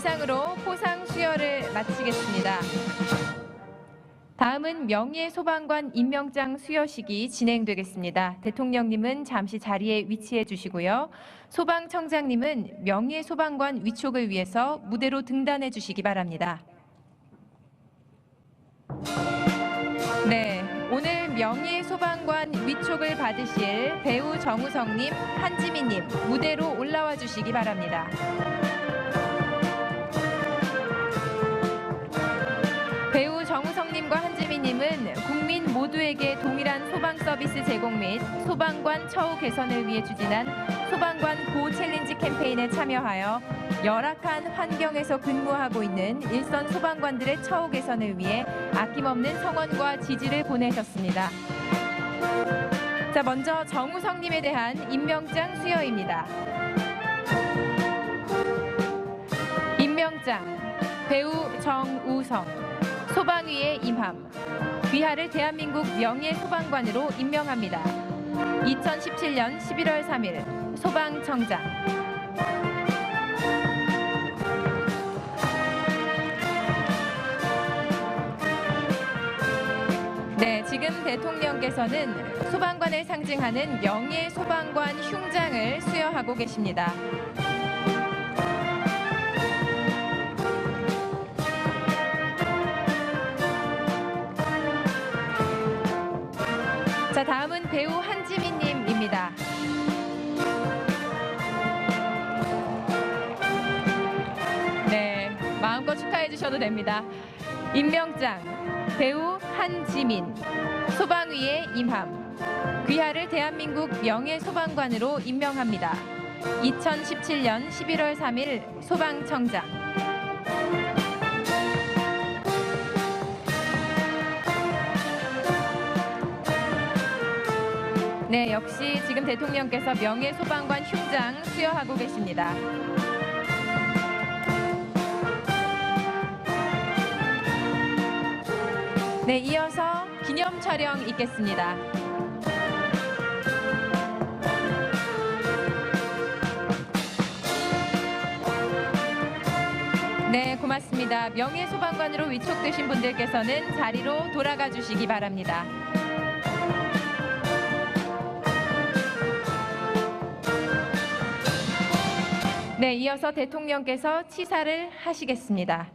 이상으로 포상 수여를 마치겠습니다. 다음은 명예소방관 임명장 수여식이 진행되겠습니다. 대통령님은 잠시 자리에 위치해 주시고요. 소방청장님은 명예소방관 위촉을 위해서 무대로 등단해 주시기 바랍니다. 네, 오늘 명예소방관 위촉을 받으실 배우 정우성님, 한지민님 무대로 올라와 주시기 바랍니다. 모두에게 동일한 소방 서비스 제공 및 소방관 처우 개선을 위해 추진한 소방관 고 챌린지 캠페인에 참여하여 열악한 환경에서 근무하고 있는 일선 소방관들의 처우 개선을 위해 아낌없는 성원과 지지를 보내셨습니다. 자, 먼저 정우성님에 대한 임명장 수여입니다. 임명장 배우 정우성 소방위의 임함 귀하를 대한민국 명예소방관으로 임명합니다. 2017년 11월 3일 소방청장 네, 지금 대통령께서는 소방관을 상징하는 명예 소방관 흉장을 수여하고 계십니다. 자, 다음은 배우 한지민 님입니다. 네, 마음껏 축하해 주셔도 됩니다. 임명장 배우 한지민 소방위의 임함 귀하를 대한민국 명예소방관으로 임명합니다. 2017년 11월 3일 소방청장 네, 역시 지금 대통령께서 명예소방관 흉장 수여하고 계십니다. 네, 이어서 기념 촬영 있겠습니다. 네, 고맙습니다. 명예소방관으로 위촉되신 분들께서는 자리로 돌아가 주시기 바랍니다. 네, 이어서 대통령께서 치사를 하시겠습니다.